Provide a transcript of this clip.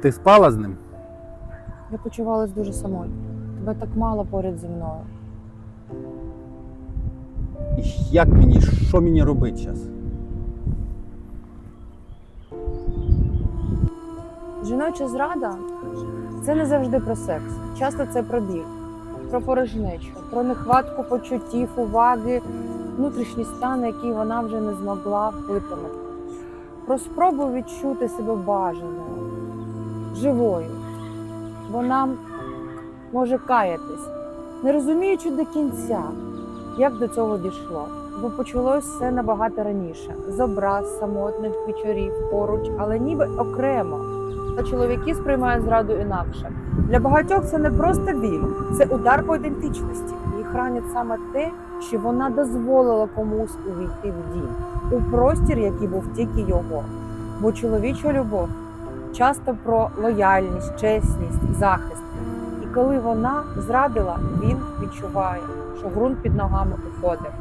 Ти спала з ним? Я почувалась дуже самотньо. Тебе так мало поряд зі мною. І як мені, що мені робити зараз? Жіноча зрада це не завжди про секс. Часто це про біль, про порожнечу, про нехватку почуттів, уваги, внутрішній стан, який вона вже не змогла витримати. Про спробу відчути себе бажаною, живою. Вона може каятись, не розуміючи до кінця, як до цього дійшло. Бо почалось все набагато раніше з образ самотних вечорів поруч, але ніби окремо. А чоловіки сприймають зраду інакше. Для багатьох це не просто біль, це удар по ідентичності. Їх ранить саме те, що вона дозволила комусь увійти в дім, у простір, який був тільки його. Бо чоловіча любов часто про лояльність, чесність, захист. І коли вона зрадила, він відчуває, що ґрунт під ногами уходить.